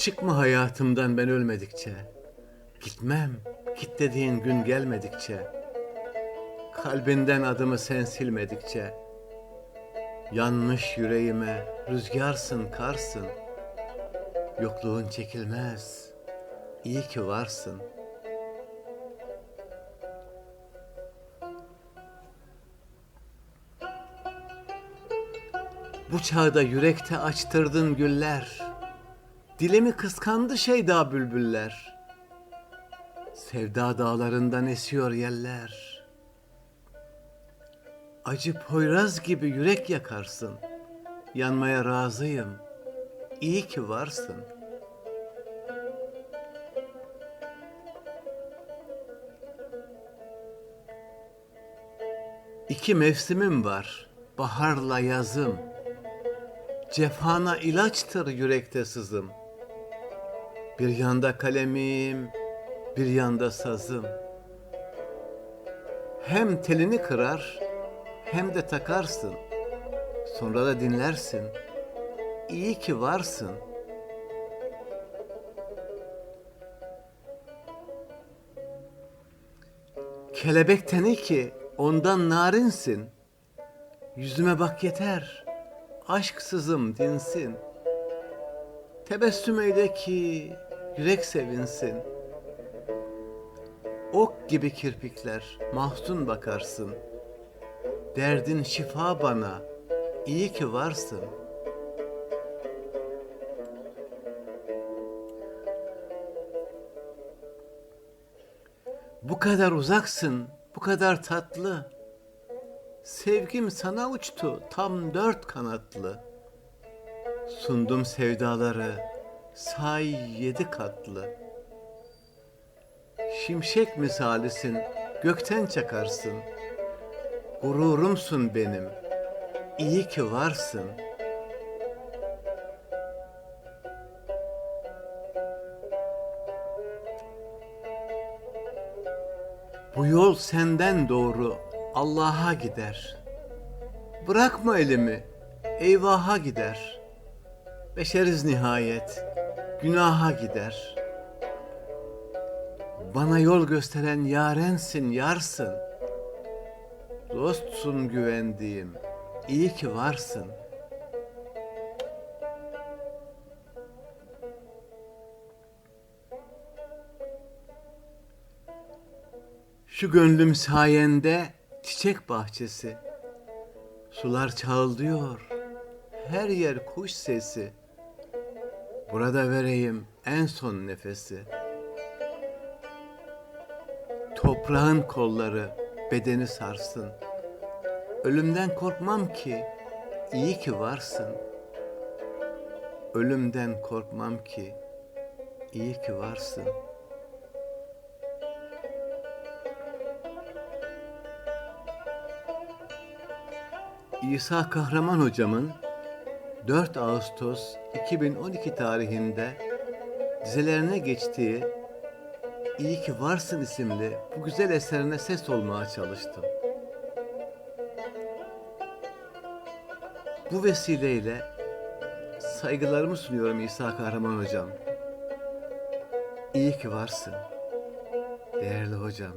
Çıkma hayatımdan ben ölmedikçe. Gitmem, git dediğin gün gelmedikçe. Kalbinden adımı sen silmedikçe. Yanmış yüreğime rüzgarsın, karsın. Yokluğun çekilmez. İyi ki varsın. Bu çağda yürekte açtırdın güller. Dilimi kıskandı şeyda bülbüller. Sevda dağlarından esiyor yeller. Acı poyraz gibi yürek yakarsın. Yanmaya razıyım. İyi ki varsın. İki mevsimim var. Baharla yazım. Cefana ilaçtır yürekte sızım. Bir yanda kalemim, bir yanda sazım. Hem telini kırar, hem de takarsın. Sonra da dinlersin. İyi ki varsın. Kelebek teni ki ondan narinsin. Yüzüme bak yeter. Aşk sızım dinsin. Tebessüm eyle ki yürek sevinsin. Ok gibi kirpikler mahzun bakarsın. Derdin şifa bana, iyi ki varsın. Bu kadar uzaksın, bu kadar tatlı. Sevgim sana uçtu tam dört kanatlı. Sundum sevdaları say yedi katlı. Şimşek misalisin gökten çakarsın. Gururumsun benim. İyi ki varsın. Bu yol senden doğru Allah'a gider. Bırakma elimi, eyvaha gider. Beşeriz nihayet, günaha gider. Bana yol gösteren yarensin, yarsın. Dostsun güvendiğim, iyi ki varsın. Şu gönlüm sayende çiçek bahçesi. Sular çağıldıyor, her yer kuş sesi. Burada vereyim en son nefesi. Toprağın kolları bedeni sarsın. Ölümden korkmam ki, iyi ki varsın. Ölümden korkmam ki, iyi ki varsın. İsa Kahraman hocamın 4 Ağustos 2012 tarihinde dizelerine geçtiği İyi ki Varsın isimli bu güzel eserine ses olmaya çalıştım. Bu vesileyle saygılarımı sunuyorum İsa Kahraman hocam. İyi ki varsın. Değerli hocam.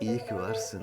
İyi ki varsın.